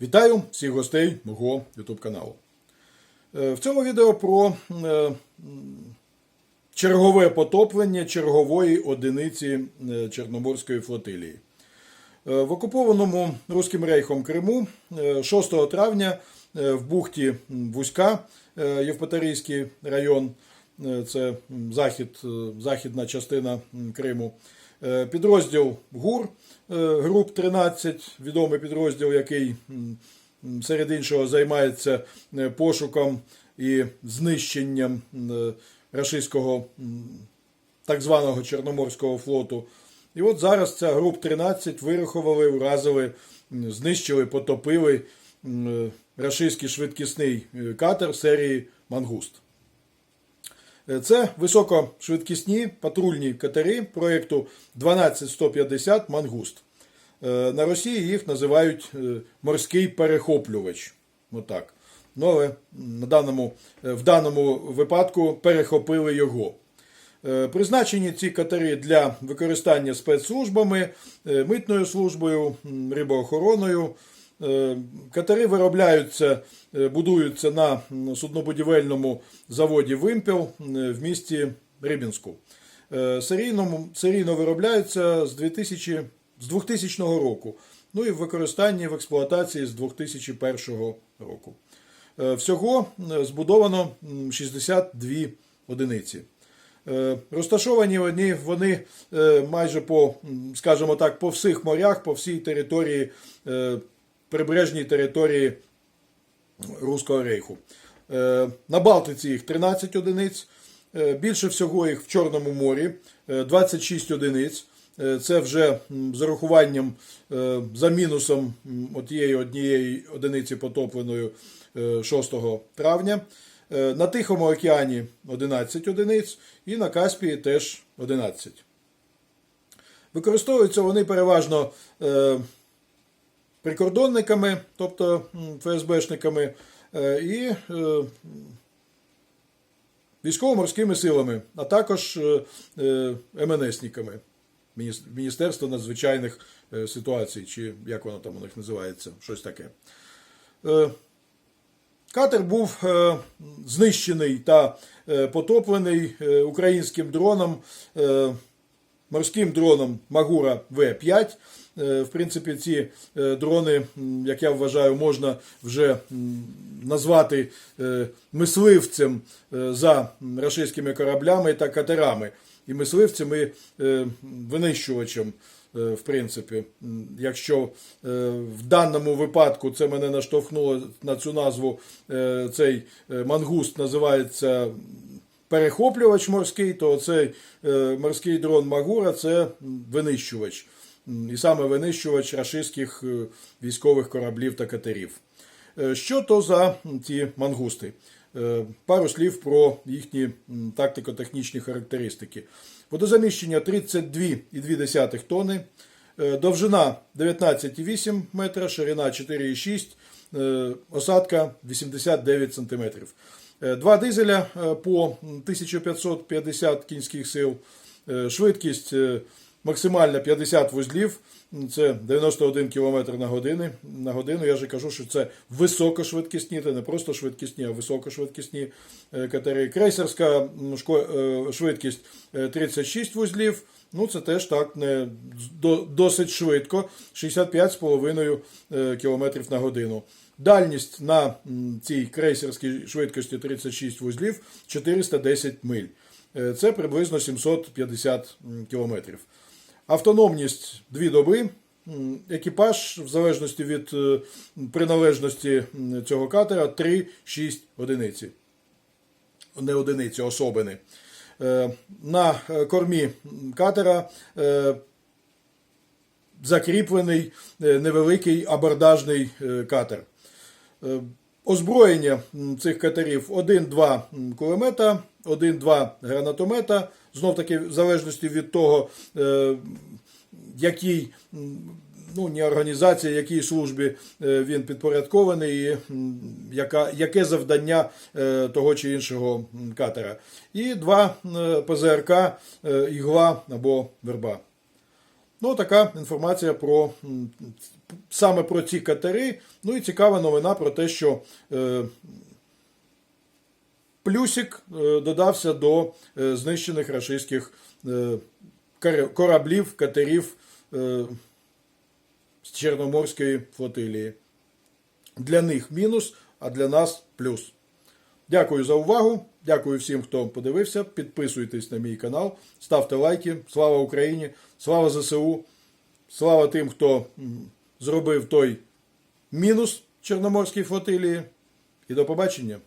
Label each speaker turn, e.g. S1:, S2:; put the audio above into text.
S1: Вітаю всіх гостей мого YouTube каналу. Е, В цьому відео про е, чергове потоплення чергової одиниці е, Чорноморської флотилії. В окупованому Руським рейхом Криму е, 6 травня в бухті Вузька, Євпаторійський район, це захід, західна частина Криму, підрозділ ГУР, е, груп 13, відомий підрозділ, який серед іншого займається е, пошуком і знищенням е, рашистського так званого Чорноморського флоту. І от зараз ця груп 13 вирахували, уразили, знищили, потопили рашистський швидкісний е, катер серії Мангуст. Е, Це високошвидкісні патрульні катери проєкту 12150 Мангуст. Е, На Росії їх називають е, морський перехоплювач. Отак. Ну, але на даному, в даному випадку перехопили його. Призначені ці катери для використання спецслужбами, митною службою, рибоохороною. Е, Катери виробляються, е, будуються на суднобудівельному заводі Вимпел е, в місті Рибінську. Серійному, серійно виробляються з 2000, з 2000 року. Ну і в використанні в експлуатації з 2001 року. Всього збудовано 62 одиниці. Розташовані вони, вони майже по, скажімо так, по всіх морях, по всій території, прибережній території Руського рейху. Е, На Балтиці їх 13 одиниць, е, більше всього їх в Чорному морі, е, 26 одиниць. Е, Це вже з урахуванням за мінусом отієї однієї одиниці потопленою е, 6 травня. На Тихому океані 11 одиниць і на Каспії теж 11. Використовуються вони переважно прикордонниками, тобто ФСБшниками, е, і е, військово-морськими силами, а також е, МНСниками. Мініс- Міністерство надзвичайних ситуацій, чи як воно там у них називається, щось таке. Катер був знищений та потоплений українським дроном, морським дроном Магура В5. Е, в принципі, ці е, дрони, як я вважаю, можна вже назвати е, мисливцем за рашистськими кораблями та катерами. І мисливцем, і винищувачем. В принципі, якщо в даному випадку це мене наштовхнуло на цю назву, цей мангуст називається перехоплювач морський, то цей морський дрон Магура це винищувач. І саме винищувач рашистських е, військових кораблів та катерів. Е, Що то за ті мангусти? Е, Пару слів про їхні тактико-технічні характеристики. Водозаміщення 32,2 тонни, довжина 19,8 метра, ширина 4,6, е, осадка 89 см. Два дизеля по 1550 кінських сил, швидкість е, максимальна 50 вузлів, це 91 км на годину. На годину. Я же кажу, що це високошвидкісні, це не просто швидкісні, а високошвидкісні е, катери. Крейсерська е, швидкість е, 36 вузлів. Ну, це теж так не досить швидко, 65,5 е, км на годину. Дальність на цій крейсерській швидкості 36 вузлів 410 миль. Е, Це приблизно 750 кілометрів. Автономність 2 доби. Екіпаж, в залежності від е, приналежності цього катера, 3-6 одиниці. Не одиниці, особини. Е, На е, кормі катера закріплений невеликий абордажний катер. Озброєння цих катерів 1-2 кулемета, 1-2 гранатомета. Знов таки, в залежності від того, е, якій ну, не організації, якій службі е, він підпорядкований, і яка, яке завдання е, того чи іншого катера. І два ПЗРК ігла або верба. Ну, така інформація про саме про ці катери. Ну і цікава новина про те, що плюсик е, додався до е, знищених рашистських е, кораблів, катерів з Чорноморської флотилії. Для них мінус, а для нас плюс. Дякую за увагу. Дякую всім, хто подивився. Підписуйтесь на мій канал, ставте лайки. Слава Україні! Слава ЗСУ! Слава тим, хто зробив той мінус Чорноморській флотилії. І до побачення!